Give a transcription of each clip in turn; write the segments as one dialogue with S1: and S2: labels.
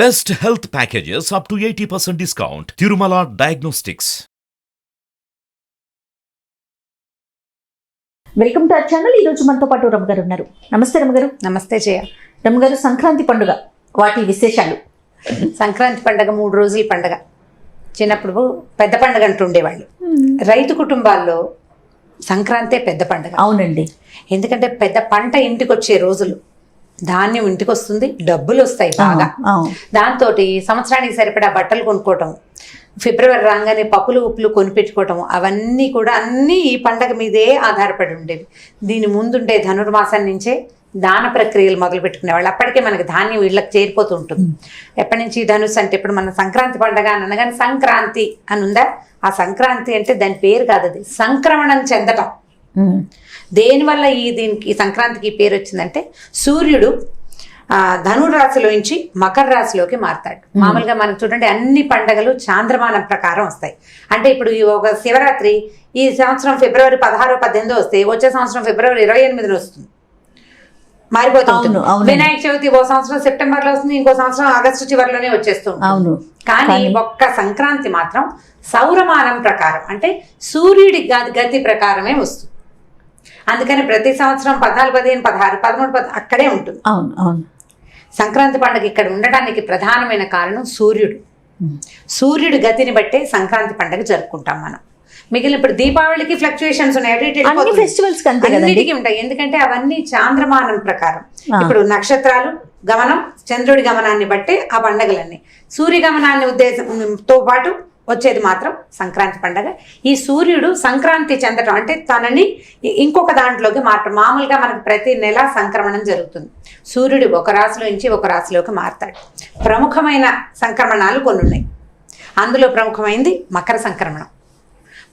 S1: Best health packages up to 80% discount. Tirumala Diagnostics.
S2: Welcome to our channel ఈ రోజు మనతో పాటు రమ్మ గారు ఉన్నారు. నమస్తే రమ్మ గారు
S3: నమస్తే జయ.
S2: రమ్మ గారు సంక్రాంతి పండుగ వాటి విశేషాలు?
S3: సంక్రాంతి పండగ మూడు రోజుల పండగ. చిన్నప్పుడు పెద్ద పండగ అంటుండేవాళ్ళు రైతు కుటుంబాల్లో సంక్రాంతే పెద్ద పండగ.
S2: అవునండి.
S3: ఎందుకంటే పెద్ద పంట ఇంటికి వచ్చే రోజులు. ధాన్యం ఇంటికి వస్తుంది డబ్బులు వస్తాయి బాగా. దాంతో సంవత్సరానికి సరిపడా బట్టలు కొనుక్కోవటం ఫిబ్రవరి రాగానే పప్పులు ఉప్పులు కొనిపెట్టుకోవటం అవన్నీ కూడా అన్నీ ఈ పండగ మీదే ఆధారపడి ఉండేవి. దీని ముందుండే ధనుర్మాసం నుంచే దాన ప్రక్రియలు మొదలు పెట్టుకునేవాళ్ళు అప్పటికే మనకి ధాన్యం ఇళ్ళకి చేరిపోతూ ఉంటుంది. ఎప్పటి నుంచి ధనుసు అంటే ఇప్పుడు మన సంక్రాంతి పండగ అని అనగానే సంక్రాంతి అని ఉందా ఆ సంక్రాంతి అంటే దాని పేరు కాదు అది సంక్రమణం చెందటం. దేనివల్ల ఈ దీనికి సంక్రాంతికి పేరు వచ్చిందంటే సూర్యుడు ఆ, ధనురాశిలో నుంచి మకర రాశిలోకి మారతాడు. మామూలుగా మనం చూడండి అన్ని పండగలు చాంద్రమానం ప్రకారం వస్తాయి. అంటే ఇప్పుడు ఈ ఒక శివరాత్రి ఈ సంవత్సరం ఫిబ్రవరి పదహారో పద్దెనిమిదో వస్తే వచ్చే సంవత్సరం ఫిబ్రవరి ఇరవై ఎనిమిదిలో వస్తుంది. మారిపోతుంది. వినాయక చవితి ఓ సంవత్సరం సెప్టెంబర్లో వస్తుంది ఇంకో సంవత్సరం ఆగస్టు చివరిలోనే వచ్చేస్తుంది
S2: అవును
S3: కానీ ఒక్క సంక్రాంతి మాత్రం సౌరమానం ప్రకారం అంటే సూర్యుడి గతి ప్రకారమే వస్తుంది. అందుకని ప్రతి సంవత్సరం పద్నాలుగు పదిహేను పదహారు పదమూడు పద్ అక్కడే ఉంటుంది.
S2: అవును అవును.
S3: సంక్రాంతి పండుగ ఇక్కడ ఉండడానికి ప్రధానమైన కారణం సూర్యుడు. సూర్యుడి గతిని బట్టే సంక్రాంతి పండుగ జరుపుకుంటాం మనం. మిగిలిన ఇప్పుడు దీపావళికి ఫ్లక్చుయేషన్స్ ఉన్నాయి.
S2: ఫెస్టివల్స్
S3: అన్నిటికీ ఉంటాయి. ఎందుకంటే అవన్నీ చాంద్రమానం ప్రకారం. ఇప్పుడు నక్షత్రాలు గమనం చంద్రుడి గమనాన్ని బట్టి ఆ పండగలన్నీ. సూర్య గమనాన్ని ఉద్దేశంతో పాటు వచ్చేది మాత్రం సంక్రాంతి పండగ. ఈ సూర్యుడు సంక్రాంతి చెందటం అంటే తనని ఇంకొక దాంట్లోకి మారటం మామూలుగా మనకు ప్రతి నెల సంక్రమణం జరుగుతుంది. సూర్యుడు ఒక రాశిలో నుంచి ఒక రాశిలోకి మారతాడు. ప్రముఖమైన సంక్రమణాలు కొన్ని ఉన్నాయి. అందులో ప్రముఖమైంది మకర సంక్రమణం.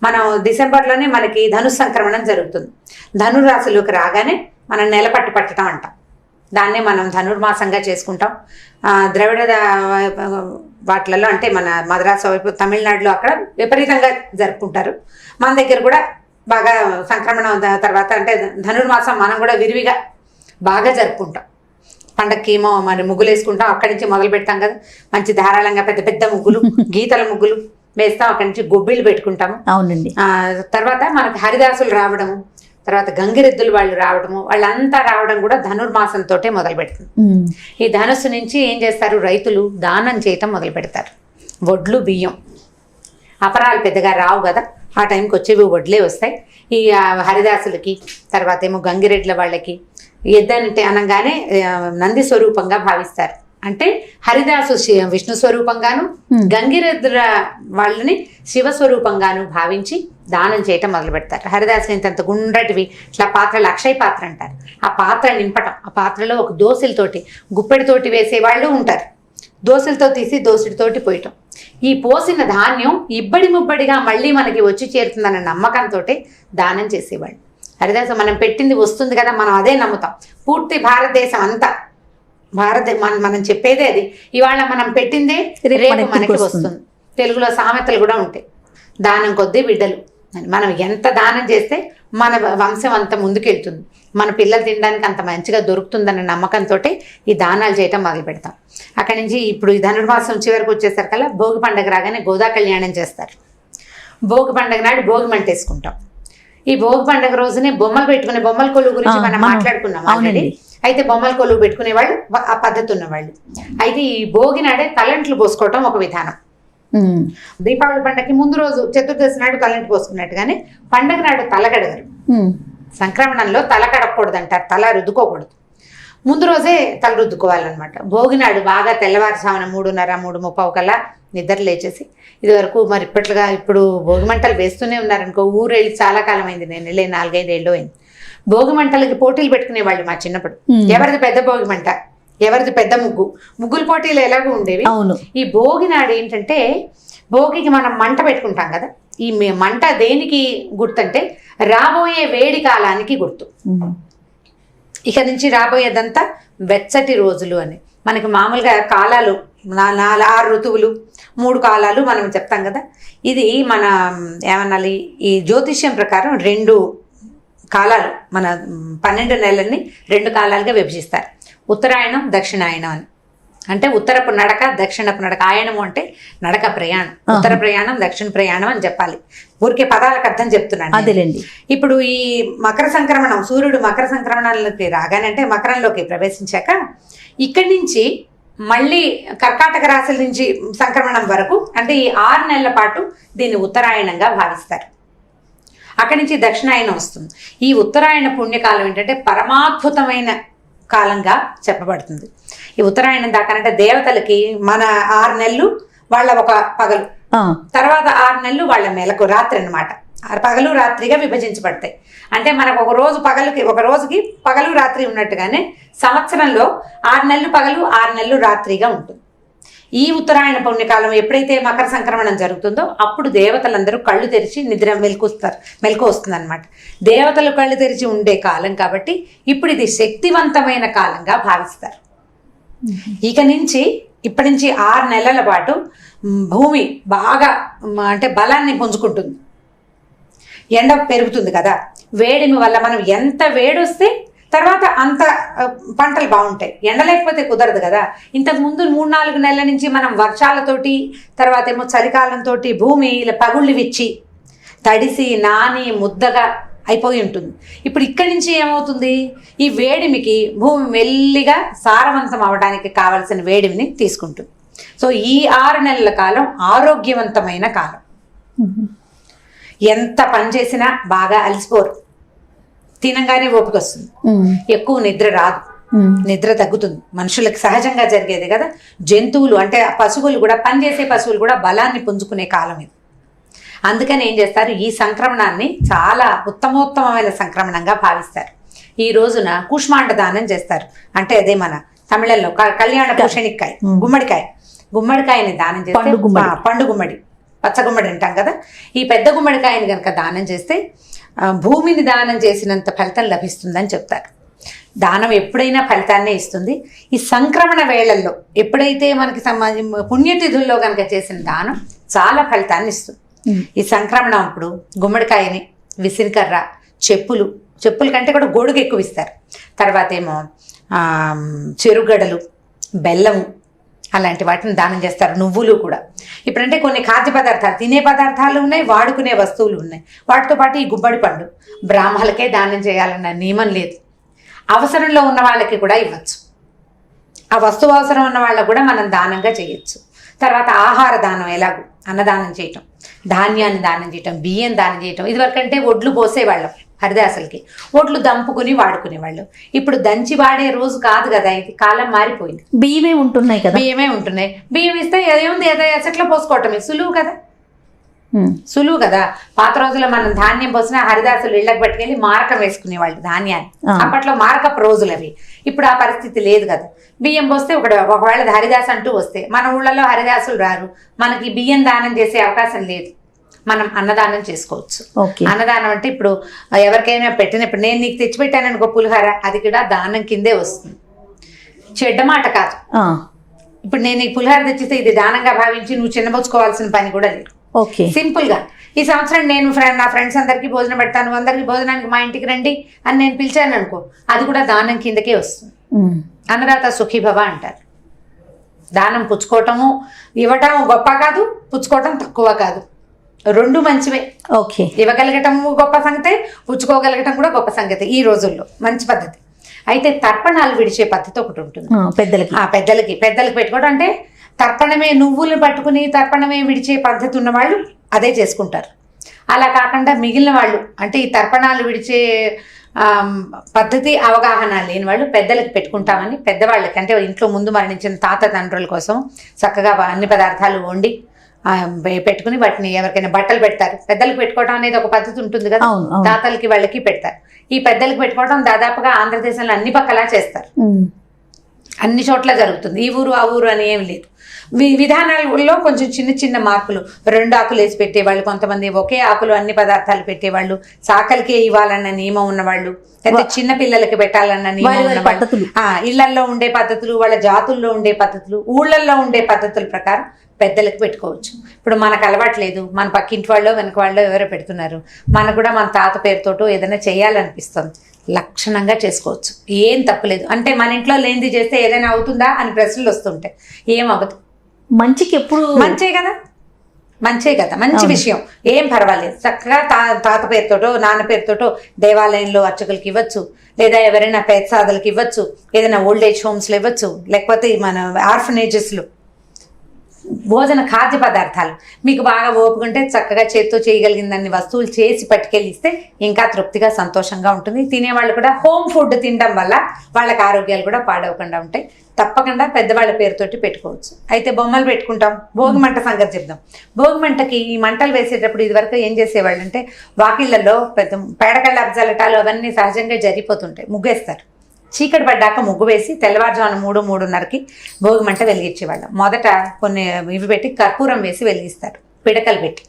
S3: మనం డిసెంబర్లోనే మనకి ధను సంక్రమణం జరుగుతుంది. ధనురాశిలోకి రాగానే మనం నెల పట్టు పట్టడం అంటాం. దాన్నే మనం ధనుర్మాసంగా చేసుకుంటాం. ద్రవిడ వాటిలలో అంటే మన మద్రాసు వైపు తమిళనాడులో అక్కడ విపరీతంగా జరుపుకుంటారు. మన దగ్గర కూడా బాగా సంక్రమణం తర్వాత అంటే ధనుర్మాసం మనం కూడా విరివిగా బాగా జరుపుకుంటాం. పండక్కి ఏమో మరి ముగ్గులు వేసుకుంటాం అక్కడి నుంచి మొదలు పెడతాం కదా. మంచి ధారాళంగా పెద్ద పెద్ద ముగ్గులు గీతల ముగ్గులు వేస్తాం అక్కడి నుంచి గొబ్బిళ్ళు పెట్టుకుంటాము.
S2: అవునండి.
S3: తర్వాత మనకి హరిదాసులు రావడము తర్వాత గంగిరెద్దులు వాళ్ళు రావడము వాళ్ళంతా రావడం కూడా ధనుర్మాసంతో మొదలు పెడుతుంది. ఈ ధనుస్సు నుంచి ఏం చేస్తారు? రైతులు దానం చేయటం మొదలు పెడతారు వడ్లు బియ్యం. అపరాలు పెద్దగా రావు కదా. ఆ టైంకి వచ్చేవి వడ్లే వస్తాయి. ఈ హరిదాసులకి తర్వాత ఏమో గంగిరెడ్ల వాళ్ళకి ఎద్దంటే అనగానే నంది స్వరూపంగా భావిస్తారు. అంటే హరిదాసు విష్ణు స్వరూపంగాను. గంగిరెద్దుల వాళ్ళని శివ స్వరూపంగాను భావించి దానం చేయటం మొదలు పెడతారు హరిదాసు ఇంతంత గుండ్రటివి ఇట్లా పాత్రలు అక్షయ పాత్ర అంటారు. ఆ పాత్ర నింపటం ఆ పాత్రలో ఒక దోశలతోటి గుప్పెడితోటి వేసే వాళ్ళు ఉంటారు. దోశలతో తీసి దోసుడితోటి పోయటం. ఈ పోసిన ధాన్యం ఇబ్బడి ముబ్బడిగా మళ్ళీ మనకి వచ్చి చేరుతుందన్న నమ్మకంతో దానం చేసేవాళ్ళు. హరిదాసు మనం పెట్టింది వస్తుంది కదా మనం అదే నమ్ముతాం. పూర్తి భారతదేశం అంతా. భారత మన చెప్పేదే అది. ఇవాళ మనం పెట్టిందే
S2: రేపు
S3: మనకి
S2: వస్తుంది.
S3: తెలుగులో సామెతలు కూడా ఉంటాయి. దానం కొద్దీ బిడ్డలు మనం ఎంత దానం చేస్తే మన వంశం అంత ముందుకెళ్తుంది. మన పిల్లలు తినడానికి అంత మంచిగా దొరుకుతుందన్న నమ్మకంతో ఈ దానాలు చేయటం మొదలు పెడతాం అక్కడి నుంచి ఇప్పుడు ఈ ధనుర్మాసం చివరికి వచ్చేసరికల్లా భోగి పండగ రాగానే గోదా కళ్యాణం చేస్తారు. భోగి పండగ నాడు భోగి మంట వేసుకుంటాం. ఈ భోగి పండగ రోజునే బొమ్మలు పెట్టుకునే బొమ్మల కొలువు గురించి మనం మాట్లాడుకున్నాం. ఆల్రెడీ. అయితే బొమ్మల కొలువు పెట్టుకునే వాళ్ళు ఆ పద్ధతి ఉన్నవాళ్ళు. అయితే ఈ భోగి నాడే తలంట్లు పోసుకోవటం ఒక విధానం. దీపావళి పండగకి ముందు రోజు చతుర్దశి నాడు తలంటి పోసుకున్నట్టుగానే పండగ నాడు తలగడగరు. సంక్రమణంలో తల కడగకూడదు అంటారు తల రుద్దుకోకూడదు. ముందు రోజే తల రుద్దుకోవాలన్నమాట. భోగినాడు బాగా తెల్లవారుజామున మూడున్నర మూడు ముప్పావు కల్లా నిద్ర లేచేసి ఇది వరకు మరి ఇప్పట్లుగా ఇప్పుడు భోగి మంటలు వేస్తూనే ఉన్నారనుకో ఊరు వెళ్ళి చాలా కాలం అయింది నేను వెళ్ళి నాలుగైదు ఏళ్ళు అయింది. భోగి మంటలకి పోటీలు పెట్టుకునేవాళ్ళు మా చిన్నప్పుడు. ఎవరిది పెద్ద భోగి మంట? ఎవరిది పెద్ద ముగ్గు? ముగ్గుల పోటీలు ఎలాగో ఉండేవి.
S2: అవును.
S3: ఈ భోగి నాడు ఏంటంటే భోగికి మనం మంట పెట్టుకుంటాం కదా. ఈ మంట దేనికి గుర్తంటే రాబోయే వేడి కాలానికి గుర్తు. ఇక నుంచి రాబోయేదంతా వెచ్చటి రోజులు అని. మనకి మామూలుగా కాలాలు నా- నాలుగు ఆరు ఋతువులు మూడు కాలాలు మనం చెప్తాం కదా. ఇది మన ఏమనాలి ఈ జ్యోతిష్యం ప్రకారం రెండు కాలాలు మన పన్నెండు నెలల్ని రెండు కాలాలుగా విభజిస్తారు. ఉత్తరాయణం దక్షిణాయనం అని అంటే ఉత్తరపు నడక దక్షిణపు నడక. ఆయనము అంటే నడక ప్రయాణం. ఉత్తర ప్రయాణం దక్షిణ ప్రయాణం అని చెప్పాలి. ఊరికే పదాలకు అర్థం చెప్తున్నాను నేను.
S2: అదేలేండి.
S3: ఇప్పుడు ఈ మకర సంక్రమణం సూర్యుడు మకర సంక్రమణంలోకి రాగానే అంటే మకరంలోకి ప్రవేశించాక ఇక్కడి నుంచి మళ్ళీ కర్కాటక రాశుల నుంచి సంక్రమణం వరకు అంటే ఈ ఆరు నెలల పాటు దీన్ని ఉత్తరాయణంగా భావిస్తారు. అక్కడి నుంచి దక్షిణాయనం వస్తుంది. ఈ ఉత్తరాయణ పుణ్యకాలం ఏంటంటే పరమాద్భుతమైన కాలంగా చెప్పబడుతుంది. ఈ ఉత్తరాయణం దాకానంటే దేవతలకి మన ఆరు నెలలు వాళ్ళ ఒక పగలు. తర్వాత ఆరు నెలలు వాళ్ళ మెలకు రాత్రి అన్నమాట. ఆరు పగలు రాత్రిగా విభజించబడతాయి. అంటే మనకు ఒక రోజు పగలుకి ఒక రోజుకి పగలు రాత్రి ఉన్నట్టుగానే సంవత్సరంలో ఆరు నెలలు పగలు ఆరు నెలలు రాత్రిగా ఉంటుంది. ఈ ఉత్తరాయణ పుణ్యకాలం ఎప్పుడైతే మకర సంక్రమణం జరుగుతుందో అప్పుడు దేవతలందరూ కళ్ళు తెరిచి నిద్ర మెలుకొస్తారు మెలకు వస్తుందన్నమాట. దేవతలు కళ్ళు తెరిచి ఉండే కాలం కాబట్టి ఇప్పుడు ఇది శక్తివంతమైన కాలంగా భావిస్తారు. ఇక నుంచి ఇప్పటి నుంచి ఆరు నెలల పాటు భూమి బాగా అంటే బలాన్ని పుంజుకుంటుంది. ఎండ పెరుగుతుంది కదా. వేడిమి వల్ల మనం ఎంత వేడొస్తే తర్వాత అంత పంటలు బాగుంటాయి. ఎండ లేకపోతే కుదరదు కదా. ఇంతకు ముందు మూడు నాలుగు నెలల నుంచి మనం వర్షాలతోటి తర్వాత ఏమో చలికాలంతో భూమి ఇలా పగుళ్ళు విచ్చి తడిసి నాని ముద్దగా అయిపోయి ఉంటుంది. ఇప్పుడు ఇక్కడి నుంచి ఏమవుతుంది? ఈ వేడిమికి భూమి మెల్లిగా సారవంతం అవడానికి కావలసిన వేడిమిని తీసుకుంటుంది. సో ఈ ఆరు నెలల కాలం ఆరోగ్యవంతమైన కాలం. ఎంత పని చేసినా బాగా అలసిపోరు. తినగానే ఓపిక వస్తుంది ఎక్కువ నిద్ర రాదు. నిద్ర తగ్గుతుంది. మనుషులకు సహజంగా జరిగేది కదా? జంతువులు అంటే పశువులు కూడా పనిచేసే పశువులు కూడా బలాన్ని పుంజుకునే కాలం ఇది. అందుకని ఏం చేస్తారు? ఈ సంక్రమణాన్ని చాలా ఉత్తమోత్తమమైన సంక్రమణంగా భావిస్తారు. ఈ రోజున కూష్మాండ దానం చేస్తారు. అంటే అదే మన తమిళంలో కళ్యాణ పుషణికాయ గుమ్మడికాయ. గుమ్మడికాయని దానం చేస్తే
S2: పండు గుమ్మడి.
S3: పచ్చ గుమ్మడి అంటాం కదా? ఈ పెద్ద గుమ్మడికాయని కనుక దానం చేస్తే భూమిని దానం చేసినంత ఫలితం లభిస్తుందని చెప్తారు. దానం ఎప్పుడైనా ఫలితాన్నే ఇస్తుంది. ఈ సంక్రమణ వేళల్లో ఎప్పుడైతే మనకి సమాజం పుణ్యతిథుల్లో కనుక చేసిన దానం చాలా ఫలితాన్ని ఇస్తుంది. ఈ సంక్రమణం అప్పుడు గుమ్మడికాయని విసిరికర్ర చెప్పులు చెప్పుల కంటే కూడా గొడుగు ఎక్కువ ఇస్తారు. తర్వాత ఏమో చెరుగడలు బెల్లము అలాంటి వాటిని దానం చేస్తారు నువ్వులు కూడా. ఇప్పుడంటే కొన్ని ఖాద్య పదార్థాలు తినే పదార్థాలు ఉన్నాయి వాడుకునే వస్తువులు ఉన్నాయి. వాటితో పాటు ఈ గుమ్మడి పండు బ్రాహ్మలకే దానం చేయాలన్న నియమం లేదు. అవసరంలో ఉన్న వాళ్ళకి కూడా ఇవ్వచ్చు. ఆ వస్తువు అవసరం ఉన్న వాళ్ళకు కూడా మనం దానంగా చేయొచ్చు. తర్వాత ఆహార దానం ఎలాగో? అన్నదానం చేయటం ధాన్యాన్ని దానం చేయటం బియ్యం దానం చేయటం ఇదివరకంటే ఒడ్లు పోసేవాళ్ళం. హరిదాసులకి. ఒడ్లు దంపుకుని వాడుకునేవాళ్ళు. ఇప్పుడు దంచి వాడే రోజు కాదు కదా ఇది. కాలం మారిపోయింది.
S2: బియ్యమే ఉంటున్నాయి కదా.
S3: బియ్యమే ఉంటున్నాయి. బియ్యం ఇస్తే ఏముంది ఏదో ఎసట్లో పోసుకోవటమే. సులువు కదా. సులువు కదా. పాత రోజుల్లో మనం ధాన్యం పోసిన హరిదాసులు ఇళ్ళకి పట్టుకెళ్ళి మారకం వేసుకునేవాళ్ళు ధాన్యాన్ని. అప్పట్లో మారకపు రోజులు అవి. ఇప్పుడు ఆ పరిస్థితి లేదు కదా. బియ్యం పోస్తే ఒక ఒకవేళ హరిదాస్ అంటూ వస్తే మన ఊళ్ళలో హరిదాసులు రారు. మనకి బియ్యం దానం చేసే అవకాశం లేదు. మనం అన్నదానం చేసుకోవచ్చు. అన్నదానం అంటే ఇప్పుడు ఎవరికైనా పెట్టినప్పుడు నేను నీకు తెచ్చిపెట్టాననుకో పులిహార అది కూడా దానం కిందే వస్తుంది. చెడ్డ మాట కాదు. ఇప్పుడు నేను ఈ పులిహార తెచ్చితే ఇది దానంగా భావించి నువ్వు చిన్నబుచ్చుకోవాల్సిన పని కూడా లేదు.
S2: ఓకే.
S3: సింపుల్గా ఈ సంవత్సరం నేను నా ఫ్రెండ్స్ అందరికీ భోజనం పెడతాను అందరికీ భోజనానికి మా ఇంటికి రండి అని నేను పిలిచాను అనుకో అది కూడా దానం కిందకే వస్తుంది. అన్నదాత సుఖీభవ అంటారు. దానం పుచ్చుకోవటము ఇవ్వటం గొప్ప కాదు పుచ్చుకోవటం తక్కువ కాదు. రెండు మంచివే.
S2: ఓకే.
S3: ఇవ్వగలగటం గొప్ప సంగతే పుచ్చుకోగలగటం కూడా గొప్ప సంగతి ఈ రోజుల్లో. మంచి పద్ధతి. అయితే తర్పణాలు విడిచే పద్ధతి ఒకటి ఉంటుంది.
S2: పెద్దలకి.
S3: ఆ పెద్దలకి. పెద్దలకి పెట్టుకోవడం అంటే తర్పణమే నువ్వులు పట్టుకుని తర్పణమే విడిచే పద్ధతి ఉన్న వాళ్ళు అదే చేసుకుంటారు. అలా కాకుండా మిగిలిన వాళ్ళు అంటే ఈ తర్పణాలు విడిచే పద్ధతి అవగాహన లేని వాళ్ళు పెద్దలకి పెట్టుకుంటామని పెద్దవాళ్ళకి అంటే ఇంట్లో ముందు మరణించిన తాత తండ్రుల కోసం చక్కగా అన్ని పదార్థాలు వండి పెట్టుకుని వాటిని ఎవరికైనా బట్టలు పెడతారు. పెద్దలకు పెట్టుకోవడం అనేది ఒక పద్ధతి ఉంటుంది కదా. తాతలకి వాళ్ళకి పెడతారు. ఈ పెద్దలకి పెట్టుకోవడం దాదాపుగా ఆంధ్రదేశంలో అన్ని పక్కలా చేస్తారు. అన్ని చోట్ల జరుగుతుంది. ఈ ఊరు ఆ ఊరు అని ఏం లేదు. విధానాలలో కొంచెం చిన్న చిన్న మార్పులు. రెండు ఆకులు వేసి పెట్టేవాళ్ళు కొంతమంది ఒకే ఆకులు అన్ని పదార్థాలు పెట్టేవాళ్ళు సాకలికే ఇవ్వాలన్న నియమం ఉన్నవాళ్ళు లేకపోతే చిన్న పిల్లలకి పెట్టాలన్న నియమం ఉన్నవాళ్ళు. ఇళ్ళల్లో ఉండే పద్ధతులు వాళ్ళ జాతుల్లో ఉండే పద్ధతులు ఊళ్ళల్లో ఉండే పద్ధతుల ప్రకారం పెద్దలకు పెట్టుకోవచ్చు. ఇప్పుడు మనకు అలవాటు లేదు. మన పక్కింటి వాళ్ళు వెనక వాళ్ళు ఎవరో పెడుతున్నారు. మనకు కూడా మన తాత పేరుతోటో ఏదైనా చేయాలనిపిస్తుంది. లక్షణంగా చేసుకోవచ్చు. ఏం తప్పులేదు అంటే మన ఇంట్లో లేనిది చేస్తే ఏదైనా అవుతుందా అని ప్రశ్నలు వస్తుంటాయి. ఏం అవ్వదు.
S2: మంచికి ఎప్పుడు
S3: మంచే కదా? మంచే కదా? మంచి. విషయం. ఏం పర్వాలేదు. చక్కగా తా తాత పేరుతోటో నాన్న పేరుతోటో దేవాలయంలో అర్చకులకి ఇవ్వచ్చు. లేదా ఎవరైనా పేదసాదులకి ఇవ్వచ్చు. ఏదైనా ఓల్డ్ ఏజ్ హోమ్స్లో ఇవ్వచ్చు. లేకపోతే మన ఆర్ఫనేజెస్లో భోజన ఖాద్య పదార్థాలు. మీకు బాగా ఓపుకుంటే చక్కగా చేత్తో చేయగలిగిందని వస్తువులు చేసి పట్టుకెళ్ళిస్తే ఇంకా తృప్తిగా సంతోషంగా ఉంటుంది. తినేవాళ్ళు కూడా హోమ్ ఫుడ్ తినడం వల్ల వాళ్ళకి ఆరోగ్యాలు కూడా పాడవకుండా ఉంటాయి. తప్పకుండా పెద్దవాళ్ళ పేరుతోటి పెట్టుకోవచ్చు. అయితే బొమ్మలు పెట్టుకుంటాం. భోగి మంట సంగతి చెప్దాం. భోగి మంటకి ఈ మంటలు వేసేటప్పుడు ఇదివరకు ఏం చేసేవాళ్ళు అంటే వాకిళ్ళల్లో పెద్ద పేడకళ్ళ అబ్జాలటాలు అవన్నీ సహజంగా జరిగిపోతుంటాయి. ముగ్గేస్తారు. చీకటి పడ్డాక ముగ్గు వేసి తెల్లవారుజామున మూడు మూడున్నరకి భోగి మంట వెలిగించేవాళ్ళం. మొదట కొన్ని ఇవి పెట్టి కర్పూరం వేసి వెలిగిస్తారు. పిడకలు పెట్టి.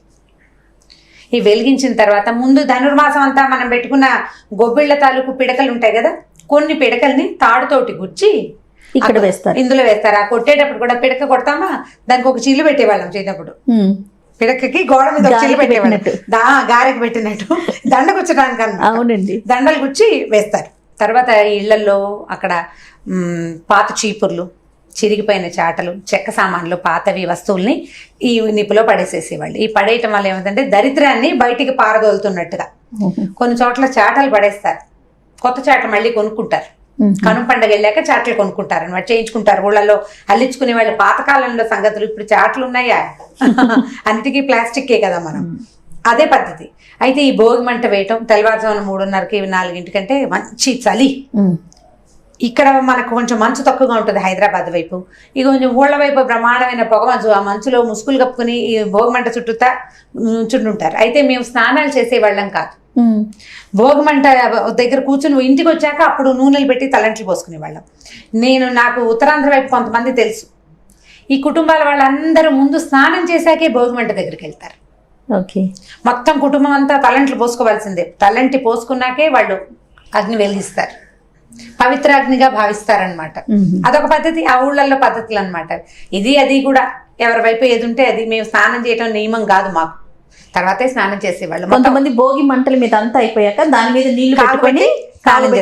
S3: ఈ వెలిగించిన తర్వాత ముందు ధనుర్మాసం అంతా మనం పెట్టుకున్న గొబ్బిళ్ళ తాలూకు పిడకలు ఉంటాయి కదా కొన్ని పిడకల్ని తాడుతోటి గుచ్చి
S2: ఇక్కడ వేస్తారు.
S3: ఇందులో వేస్తారు. ఆ కొట్టేటప్పుడు కూడా పిడక కొడతామా? దానికి ఒక చిల్లు పెట్టేవాళ్ళం చిన్నప్పుడు పిడకకి గోడ మీద చిల్లు పెట్టేవాళ్ళం. దా గారెకి పెట్టినట్టు. దండ గుచ్చడానికి
S2: అవునండి.
S3: దండలు గుచ్చి వేస్తారు. తర్వాత ఇళ్ళలో అక్కడ పాత చీపుర్లు చిరిగిపోయిన చాటలు చెక్క సామాన్లు పాతవి వస్తువుల్ని ఈ నిప్పులో పడేసేసేవాళ్ళు. ఈ పడేయటం వల్ల ఏమిటంటే దరిద్రాన్ని బయటికి పారదోలుతున్నట్టుగా. కొన్ని చోట్ల చాటలు పడేస్తారు. కొత్త చాట మళ్ళీ కొనుక్కుంటారు. కనుమ పండగ వెళ్ళాక చాటలు కొనుక్కుంటారు అనమాట చేయించుకుంటారు. ఊళ్ళల్లో అల్లించుకునే వాళ్ళు పాతకాలంలో సంగతులు ఇప్పుడు చాటలు ఉన్నాయా? అంటికి ప్లాస్టిక్కే కదా మనం. అదే పద్ధతి. అయితే ఈ భోగి మంట వేయటం తెల్లవారుజామున మూడున్నరకి నాలుగింటికంటే మంచి చలి. ఇక్కడ మనకు కొంచెం మంచు తక్కువగా ఉంటుంది హైదరాబాద్ వైపు. ఇక కొంచెం ఊళ్ళ వైపు బ్రహ్మాండమైన పొగ మంచు ఆ మంచులో ముసుగులు కప్పుకుని ఈ భోగి మంట చుట్టూతా చుంటుంటారు అయితే మేము స్నానాలు చేసేవాళ్ళం కాదు.
S2: ఉమ్,
S3: భోగి మంట దగ్గర కూర్చుని ఇంటికి వచ్చాక అప్పుడు నూనెలు పెట్టి తలంట్లు పోసుకునేవాళ్ళం. నేను నాకు ఉత్తరాంధ్ర వైపు కొంతమంది తెలుసు. ఈ కుటుంబాల వాళ్ళందరూ ముందు స్నానం చేశాకే భోగి మంట దగ్గరికి వెళ్తారు.
S2: ఓకే
S3: మొత్తం కుటుంబం అంతా తలంట్లు పోసుకోవాల్సిందే. తలంటి పోసుకున్నాకే వాళ్ళు అగ్ని వెలిగిస్తారు. పవిత్ర అగ్నిగా భావిస్తారనమాట. అదొక పద్ధతి ఆ ఊళ్ళల్లో పద్ధతులు అనమాట ఇది అది కూడా ఎవరి వైపు ఏది ఉంటే అది మేము స్నానం చేయటం నియమం కాదు మాకు. తర్వాతే స్నానం చేసేవాళ్ళు.
S2: కొంతమంది భోగి మంటల మీద అంతా అయిపోయాక దాని మీద నీళ్ళు
S3: కాగబెట్టి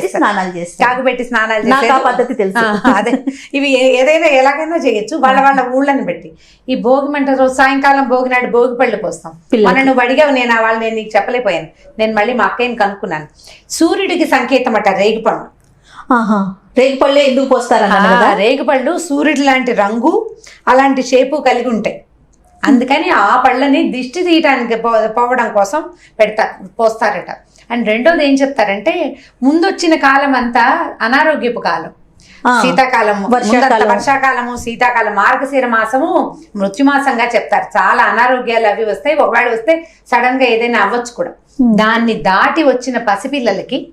S3: చేస్తారు.
S2: స్నానాలు చేస్తారు.
S3: కాగుపెట్టి స్నానాలు.
S2: పద్ధతి తెలుసు.
S3: అదే. ఇవి ఏదైనా ఎలాగైనా చేయొచ్చు. వాళ్ళ వాళ్ళ ఊళ్ళని బట్టి. ఈ భోగి మంట రోజు సాయంకాలం భోగి నాడు భోగి పళ్ళు పోస్తాం. మన నువ్వు అడిగావు నేను ఆ వాళ్ళు నేను నీకు చెప్పలేకపోయాను. నేను మళ్ళీ మా అక్కయ్యని కనుక్కున్నాను. సూర్యుడికి సంకేతం అట రేగిపండు
S2: రేగిపళ్ళే ఎందుకు
S3: ఆ, రేగిపళ్ళు సూర్యుడి లాంటి రంగు అలాంటి షేపు కలిగి ఉంటాయి. అందుకని ఆ పళ్ళని దిష్టి తీయటానికి పో- పోవడం కోసం పెడతారు పోస్తారట. అండ్ రెండోది ఏం చెప్తారంటే ముందొచ్చిన కాలం అంతా అనారోగ్యపు కాలం. శీతాకాలము వర్షాకాలము శీతాకాలం మార్గశిర మాసము మృత్యుమాసంగా చెప్తారు. చాలా అనారోగ్యాలు అవి వస్తాయి ఒకవేళ వస్తే సడన్గా ఏదైనా అవ్వచ్చు కూడా. దాన్ని దాటి వచ్చిన పసిపిల్లలకి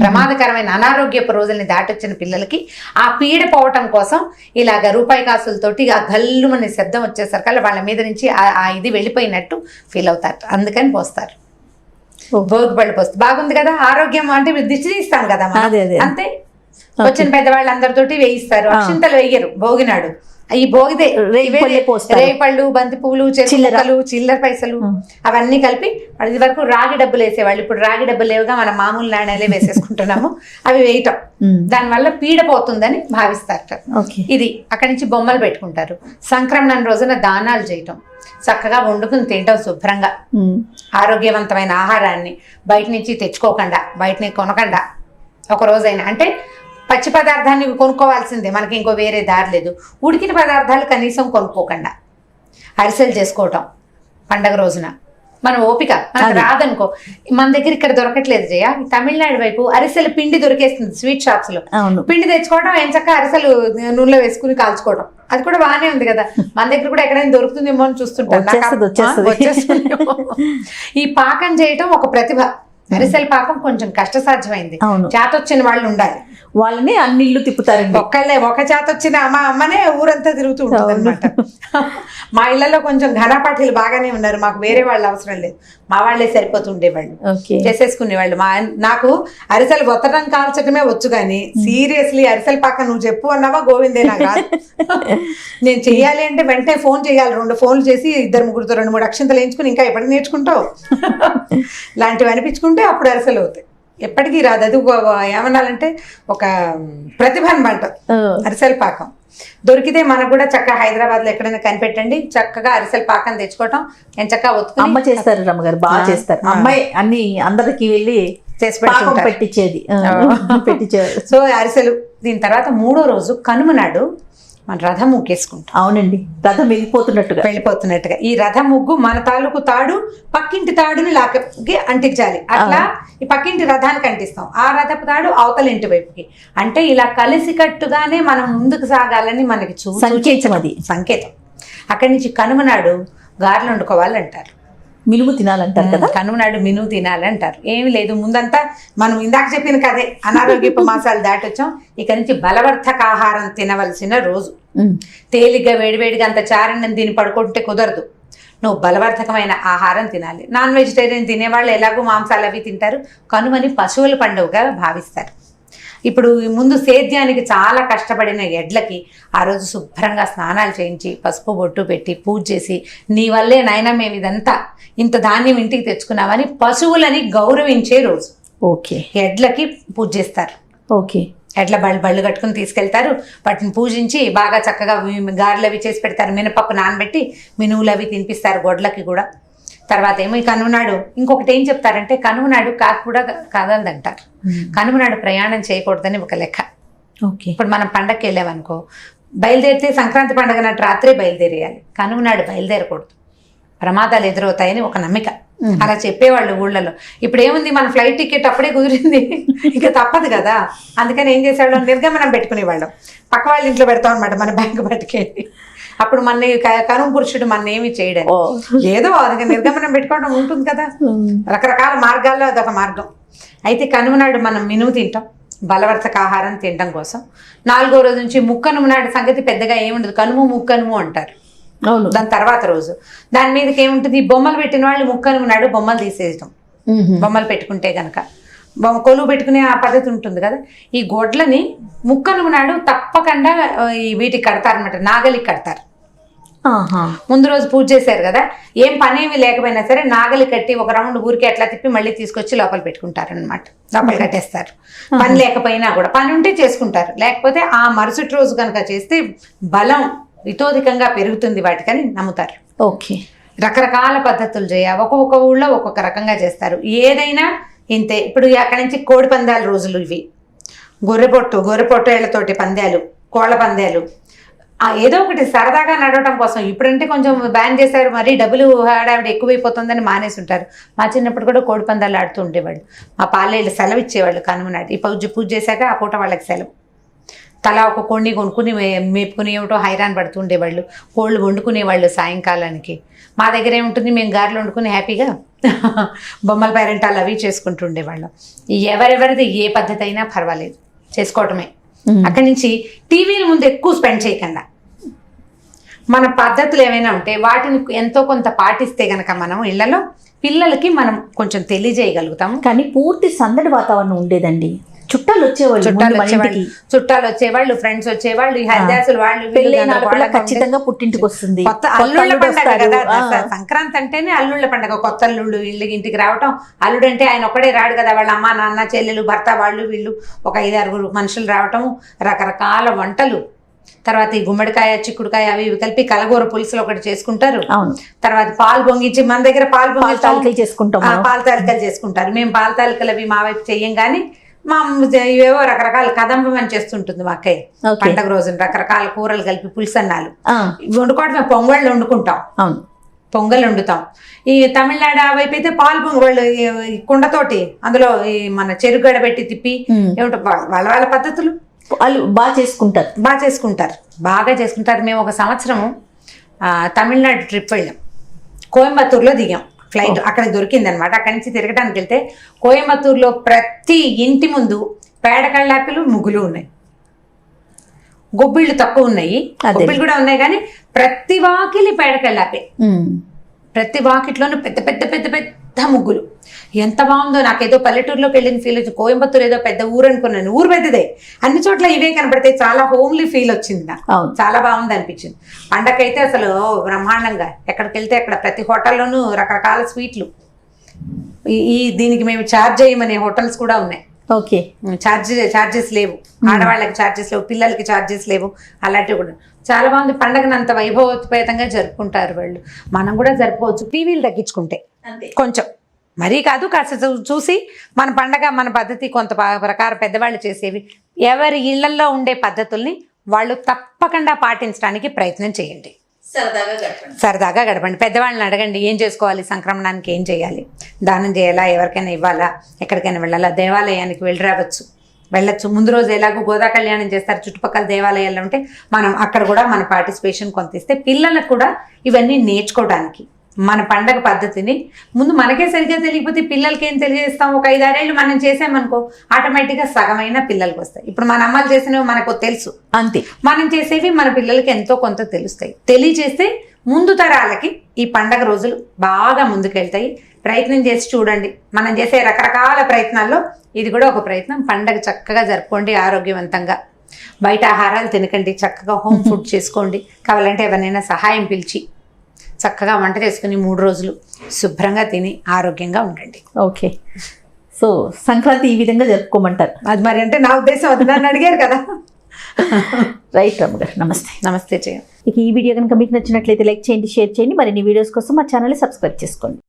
S3: ప్రమాదకరమైన అనారోగ్యపు రోజుల్ని దాటి వచ్చిన పిల్లలకి ఆ పీడ పోవటం కోసం ఇలాగ రూపాయి కాసులతోటి ఆ గల్లుమని శబ్దం వచ్చేసరికి వాళ్ళ మీద నుంచి ఆ- ఇది వెళ్ళిపోయినట్టు ఫీల్ అవుతారు. అందుకని పోస్తారు. పళ్ళు పోస్తారు బాగుంది కదా? ఆరోగ్యం అంటే మీరు దిష్టి తీస్తాం కదా. అంతే? వచ్చిన పెద్దవాళ్ళందరితోటి వేయిస్తారు. అక్షింతలు వేయరు. భోగినాడు. ఈ
S2: పోస్తారు.
S3: రేపళ్ళు బంతి పువ్వులు
S2: చిల్లర.
S3: చిల్లరలు చిల్లర పైసలు. అవన్నీ కలిపి ఇది వరకు రాగి డబ్బులు వేసేవాళ్ళు. ఇప్పుడు రాగి డబ్బులు లేవుగా మనం మామూలు నాణ్యాలే వేసేసుకుంటున్నాము. అవి వేయటం.
S2: ఉమ్,
S3: దానివల్ల పీడ పోతుందని భావిస్తారు. ఇది అక్కడి నుంచి బొమ్మలు పెట్టుకుంటారు. సంక్రమణ రోజున దానాలు చేయటం. చక్కగా వండుకుని తినటం శుభ్రంగా. ఆరోగ్యవంతమైన ఆహారాన్ని బయట నుంచి తెచ్చుకోకుండా బయటని కొనకుండా ఒక రోజైనా. అంటే పచ్చి పదార్థాన్ని కొనుక్కోవాల్సిందే. మనకి ఇంకో వేరే దారి లేదు. ఉడికిన పదార్థాలు కనీసం కొనుక్కోకుండా. అరిసెలు చేసుకోవటం పండగ రోజున. మన ఓపిక. మనకు
S2: అది.
S3: రాదనుకో. మన దగ్గర ఇక్కడ దొరకట్లేదు జయ. తమిళనాడు వైపు అరిసెల పిండి దొరికేస్తుంది స్వీట్
S2: షాప్స్లో.
S3: పిండి తెచ్చుకోవడం ఏం చక్క అరిసెలు నూనెలో వేసుకుని కాల్చుకోవడం అది కూడా బాగానే ఉంది కదా. మన దగ్గర కూడా ఎక్కడైనా దొరుకుతుందేమో అని. వచ్చేస్తుందేమో. ఈ పాకం చేయటం ఒక ప్రతిభ. అరిసెల పాకం కొంచెం కష్టసాధ్యమైంది. చేతొచ్చిన వాళ్ళు ఉండాలి.
S2: వాళ్ళని అన్ని ఇల్లు తిప్పుతారండి.
S3: ఒక్కళ్ళే ఒక చేత వచ్చిన మా అమ్మనే ఊరంతా తిరుగుతూ ఉంటుంది అనమాట మా ఇళ్ళలో కొంచెం ఘనపాఠీలు బాగానే ఉన్నారు మాకు వేరే వాళ్ళు అవసరం లేదు. మా వాళ్ళే సరిపోతుండేవాళ్ళు. చేసేసుకునేవాళ్ళు. మా నాకు అరిసెలు బొత్తడం కాల్చడమే వచ్చు కానీ సీరియస్లీ అరిసెల పాక నువ్వు చెప్పు అన్నావా గోవిందే నాకు నేను చెయ్యాలి అంటే వెంటనే ఫోన్ చేయాలి రెండు ఫోన్లు చేసి ఇద్దరు ముగ్గురుతో రెండు మూడు అక్షంతలు వేయించుకుని ఇంకా ఎప్పటికి నేర్చుకుంటావు? లాంటివి అనిపించుకుంటే అప్పుడు అరిసెలు అవుతాయి. ఎప్పటికీ రాదు. అది ఏమనాలంటే ఒక ప్రతిభ అనమాట అరిసెల పాకం. దొరికితే మనకు కూడా చక్కగా హైదరాబాద్లో ఎక్కడైనా కనిపెట్టండి. చక్కగా అరిసెల పాకం తెచ్చుకోవటం. నేను చక్కగా ఒత్తుకుని
S2: అమ్మ చేస్తారు రమ్మగారు బాగా చేస్తారు. అమ్మాయి అన్ని అందరికి వెళ్ళి
S3: చేసి.
S2: పెట్టించేది. పెట్టించేవారు
S3: సో అరిసెలు. దీని తర్వాత మూడో రోజు కనుమ నాడు మన రథం ముగ్గేసుకుంటాం.
S2: అవునండి. రథం వెళ్ళిపోతున్నట్టుగా.
S3: వెళ్ళిపోతున్నట్టుగా. ఈ రథం ముగ్గు మన తాలూకు తాడు పక్కింటి తాడుని లాకకి అంటించాలి. అట్లా ఈ పక్కింటి రథానికి అంటిస్తాం. ఆ రథపు తాడు అవతల ఇంటి వైపుకి. అంటే ఇలా కలిసికట్టుగానే మనం ముందుకు సాగాలని మనకి చూ
S2: సంకేతం అది.
S3: సంకేతం. అక్కడి నుంచి కనుమ నాడు గారెలు వండుకోవాలంటారు.
S2: మినుము తినాలంటారు కదా?
S3: కనుమ నాడు మినుము తినాలి అంటారు ఏమి లేదు. ముందంతా మనం ఇందాక చెప్పిన కదే అనారోగ్యపు మాసాలు దాటొచ్చాం. ఇక నుంచి బలవర్ధక ఆహారం తినవలసిన రోజు. తేలిగ్గా వేడివేడిగా అంత చారణం తిని పడుకుంటే కుదరదు. నువ్వు బలవర్ధకమైన ఆహారం తినాలి. నాన్ వెజిటేరియన్ తినేవాళ్ళు ఎలాగో మాంసాలు అవి తింటారు. కనుమని పశువుల పండుగగా భావిస్తారు. ఇప్పుడు ఈ ముందు సేద్యానికి చాలా కష్టపడిన ఎడ్లకి ఆ రోజు శుభ్రంగా స్నానాలు చేయించి పసుపు బొట్టు పెట్టి పూజ చేసి నీ వల్లే నాయన మేము ఇదంతా ఇంత ధాన్యం ఇంటికి తెచ్చుకున్నామని పశువులని గౌరవించే రోజు.
S2: ఓకే.
S3: ఎడ్లకి పూజ చేస్తారు.
S2: ఓకే.
S3: ఎట్లా బళ్ళు బళ్ళు కట్టుకుని తీసుకెళ్తారు. వాటిని పూజించి బాగా చక్కగా గారెలు అవి చేసి పెడతారు. మినపప్పు నానబెట్టి మినువులు అవి తినిపిస్తారు గొడ్లకి కూడా. తర్వాత ఏమో ఈ కనుమనాడు ఇంకొకటి ఏం చెప్తారంటే కనుమనాడు కాకు కూడా కదలదంటారు కనుమనాడు ప్రయాణం చేయకూడదని ఒక లెక్క.
S2: ఓకే.
S3: ఇప్పుడు మనం పండగకి వెళ్ళామనుకో బయలుదేరితే సంక్రాంతి పండగ నాటి రాత్రే బయలుదేరేయాలి. కనుమనాడు బయలుదేరకూడదు. ప్రమాదాలు ఎదురవుతాయని ఒక నమ్మిక.
S2: మ్మ్.
S3: అలా చెప్పేవాళ్ళు ఊళ్ళలో. ఇప్పుడు ఏముంది మన ఫ్లైట్ టికెట్ అప్పుడే కుదిరింది. ఇక తప్పదు కదా. అందుకని ఏం చేసేవాళ్ళం? నిర్గమనం పెట్టుకునేవాళ్ళం. పక్క వాళ్ళ ఇంట్లో పెడతాం అనమాట మన బ్యాంక్ పట్టుకెళ్ళి అప్పుడు మన కనుమ పురుషుడు మన ఏమి చేయడం ఏదో అది నిర్గమనం పెట్టుకోవడం ఉంటుంది కదా. రకరకాల మార్గాల్లో అదొక మార్గం. అయితే కనుమ నాడు మనం మినుము తింటాం బలవర్ధక ఆహారం తినడం కోసం. నాలుగో రోజు నుంచి ముక్కనుమ నాడు సంగతి పెద్దగా ఏముండదు కనుము ముక్కనుము అంటారు.
S2: అవును.
S3: దాని తర్వాత రోజు. దాని మీదకి ఏముంటుంది? బొమ్మలు పెట్టిన వాళ్ళు ముక్కనుమ నాడు బొమ్మలు తీసేయటం.
S2: ఉహు.
S3: బొమ్మలు పెట్టుకుంటే గనక. బొమ్మ కొలువు పెట్టుకునే ఆ పద్ధతి ఉంటుంది కదా. ఈ గొడ్లని ముక్కనుమ నాడు తప్పకుండా వీటికి కడతారనమాట నాగలికి కడతారు. ముందు రోజు పూజ చేశారు కదా ఏం పని ఏమి లేకపోయినా సరే నాగలి కట్టి ఒక రౌండ్ ఊరికి అట్లా తిప్పి మళ్ళీ తీసుకొచ్చి లోపల పెట్టుకుంటారు అనమాట లోపల కట్టేస్తారు. పని లేకపోయినా కూడా పని ఉంటే చేసుకుంటారు. లేకపోతే ఆ మరుసటి రోజు కనుక చేస్తే బలం ఇతోధికంగా పెరుగుతుంది వాటికని నమ్ముతారు.
S2: ఓకే.
S3: రకరకాల పద్ధతులు చేయ ఒక్కొక్క ఊళ్ళో ఒక్కొక్క రకంగా చేస్తారు. ఏదైనా ఇంతే. ఇప్పుడు అక్కడి నుంచి కోడి పందాల రోజులు ఇవి. గొర్రెపొట్టు గొర్రెపొట్టేళ్ళతోటి పందాలు కోళ్ళ పందాలు. ఏదో ఒకటి సరదాగా నడవటం కోసం ఇప్పుడంటే కొంచెం బ్యాన్ చేశారు మరి డబ్బులు హడావిడి ఎక్కువైపోతుందని మానేసి ఉంటారు. మా చిన్నప్పుడు కూడా కోడి పందాలు ఆడుతూ ఉండేవాళ్ళు. మా పాలేళ్ళు సెలవు ఇచ్చేవాళ్ళు కనుమనాడు ఈ పూజ పూజ చేశాక ఆ పూట వాళ్ళకి సెలవు. తలా ఒక కోడిని కొనుక్కుని మేపుకుని ఏమిటో హైరాన్ పడుతూ ఉండేవాళ్ళు. కోళ్ళు వండుకునేవాళ్ళు సాయంకాలానికి. మా దగ్గర ఏముంటుంది? మేము గారెలు వండుకుని హ్యాపీగా బొమ్మల పేరెంటాలు అవి చేసుకుంటూ ఉండేవాళ్ళం. ఎవరెవరిది ఏ పద్ధతి అయినా పర్వాలేదు. చేసుకోవటమే. అక్కడి నుంచి టీవీల ముందు ఎక్కువ స్పెండ్ చేయకుండా. మన పద్ధతులు ఏమైనా ఉంటే వాటిని ఎంతో కొంత పాటిస్తే గనక మనం ఇళ్ళలో పిల్లలకి మనం కొంచెం తెలియజేయగలుగుతాము
S2: కానీ పూర్తి సందడి వాతావరణం ఉండేదండి చుట్టాలు వచ్చేవాళ్ళు
S3: చుట్టాలు వచ్చేవాళ్ళు. చుట్టాలు వచ్చేవాళ్ళు ఫ్రెండ్స్ వచ్చేవాళ్ళు హరిదాసులు వాళ్ళు.
S2: ఖచ్చితంగా పుట్టింటికి వస్తుంది
S3: కొత్త అల్లుళ్ళ పండగ. కదా. సంక్రాంతి అంటేనే అల్లుళ్ళ పండగ కొత్త అల్లుళ్ళు ఇళ్ళ ఇంటికి రావటం అల్లుడు అంటే ఆయన ఒక్కడే రాడు కదా వాళ్ళ అమ్మ నాన్న చెల్లెలు భర్త వాళ్ళు వీళ్ళు ఒక ఐదు ఆరుగురు మనుషులు రావటం రకరకాల వంటలు తర్వాత ఈ గుమ్మడికాయ చిక్కుడుకాయ అవి ఇవి కలిపి కలగూర పులుసులు ఒకటి చేసుకుంటారు.
S2: అవును.
S3: తర్వాత పాలు పొంగించి మన దగ్గర పాలు
S2: పాలు
S3: పొంగిస్తాం
S2: తాలికలు చేసుకుంటాం.
S3: పాలు తాలికలు చేసుకుంటారు. మేము పాలు తాలికలు అవి మా వైపు చెయ్యం కానీ మా ఇవేవో రకరకాల కదంబం అని చేస్తుంటుంది మా అక్కయ్య. పండగ రోజున రకరకాల కూరలు కలిపి పులుసన్నాలు
S2: ఆ,
S3: ఇవి వండుకోవడమే పొంగళ్ళు వండుకుంటాం.
S2: అవును.
S3: పొంగల్ వండుతాం. ఈ తమిళనాడు ఆ వైపు అయితే పాలు పొంగళ్ళు కుండతోటి అందులో ఈ మన చెరుగడ పెట్టి తిప్పి. ఏమిటో వాళ్ళ వాళ్ళ పద్ధతులు?
S2: వాళ్ళు బాగా చేసుకుంటారు.
S3: బాగా చేసుకుంటారు. బాగా చేసుకుంటారు. మేము ఒక సంవత్సరము తమిళనాడు ట్రిప్ వెళ్ళాం. కోయంబత్తూరులో దిగాం. ఫ్లైట్ అక్కడ దొరికింది అనమాట అక్కడి నుంచి తిరగడానికి వెళ్తే కోయంబత్తూరులో ప్రతి ఇంటి ముందు పేడ కళ్ళాపిలు ముగ్గులు ఉన్నాయి. గొబ్బిళ్ళు తక్కువ ఉన్నాయి. గొబ్బిళ్ళు కూడా ఉన్నాయి కానీ ప్రతి వాకిలి పేడ కళ్ళాపే.
S2: ఉమ్.
S3: ప్రతి వాకిట్లోనూ పెద్ద పెద్ద పెద్ద పెద్ద ముగ్గులు. ఎంత బాగుందో. నాకేదో పల్లెటూరులోకి వెళ్ళిన ఫీల్ వచ్చింది కోయంబత్తూరు ఏదో పెద్ద ఊరు అనుకున్నాను. ఊరు పెద్దదే. అన్ని చోట్ల ఇవే కనపడతాయి చాలా హోమ్లీ ఫీల్ వచ్చింది నాకు.
S2: అవును.
S3: చాలా బాగుంది అనిపించింది. పండగైతే అసలు బ్రహ్మాండంగా. ఎక్కడికి వెళ్తే అక్కడ ప్రతి హోటల్లోనూ రకరకాల స్వీట్లు. ఈ- ఈ దీనికి మేము ఛార్జ్ చేయమనే హోటల్స్ కూడా ఉన్నాయి.
S2: ఓకే.
S3: ఛార్జ్ ఛార్జెస్ లేవు. ఆడవాళ్ళకి ఛార్జెస్ లేవు పిల్లలకి ఛార్జెస్ లేవు. అలాంటివి కూడా. చాలా బాగుంది. పండగను అంత వైభవోపేతంగా జరుపుకుంటారు వాళ్ళు. మనం కూడా జరుపుకోవచ్చు. టీవీలు తగ్గించుకుంటే.
S2: అంతే.
S3: కొంచెం. మరీ కాదు కాస్త చూసి మన పండగ మన పద్ధతి కొంత ప్రకారం పెద్దవాళ్ళు చేసేవి. ఎవరి ఇళ్ళల్లో ఉండే పద్ధతుల్ని వాళ్ళు తప్పకుండా పాటించడానికి ప్రయత్నం చేయండి.
S2: సరదాగా గడపండి.
S3: సరదాగా గడపండి. పెద్దవాళ్ళని అడగండి ఏం చేసుకోవాలి సంక్రమణానికి ఏం చేయాలి దానం చేయాలా ఎవరికైనా ఇవ్వాలా ఎక్కడికైనా వెళ్ళాలా దేవాలయానికి వెళ్ళి రావచ్చు. వెళ్ళొచ్చు. ముందు రోజు ఎలాగో గోదా కళ్యాణం చేస్తారు. చుట్టుపక్కల దేవాలయాల్లో ఉంటే మనం అక్కడ కూడా మన పార్టిసిపేషన్ కొంత ఇస్తే పిల్లలకు కూడా ఇవన్నీ నేర్చుకోవడానికి. మన పండగ పద్ధతిని. ముందు మనకే సరిగ్గా తెలియకపోతే పిల్లలకి ఏం తెలియజేస్తాం? ఒక ఐదారేళ్ళు మనం చేసామనుకో ఆటోమేటిక్గా సగమైన పిల్లలకి వస్తాయి. ఇప్పుడు మన అమ్మలు చేసినవి మనకు తెలుసు.
S2: అంతే.
S3: మనం చేసేవి మన పిల్లలకి ఎంతో కొంత తెలుస్తాయి. తెలియచేస్తే ముందు తరాలకి ఈ పండగ రోజులు బాగా ముందుకెళ్తాయి. ప్రయత్నం చేసి చూడండి. మనం చేసే రకరకాల ప్రయత్నాల్లో ఇది కూడా ఒక ప్రయత్నం. పండగ చక్కగా జరుపుకోండి ఆరోగ్యవంతంగా. బయట ఆహారాలు తినకండి. చక్కగా హోమ్ ఫుడ్ చేసుకోండి. కావాలంటే ఎవరినైనా సహాయం పిలిచి చక్కగా వంట చేసుకుని మూడు రోజులు శుభ్రంగా తిని ఆరోగ్యంగా ఉండండి.
S2: ఓకే. సో సంక్రాంతి ఈ విధంగా జరుపుకోమంటారు.
S3: అది మరి అంటే నా ఉద్దేశం అది నన్ను అడిగారు కదా.
S2: రైట్ రమ్మ గారు నమస్తే.
S3: నమస్తే చేయ
S2: ఇక ఈ వీడియో కనుక మీకు నచ్చినట్లయితే లైక్ చేయండి షేర్ చేయండి. మరిన్ని వీడియోస్ కోసం మా ఛానల్ని సబ్స్క్రైబ్ చేసుకోండి.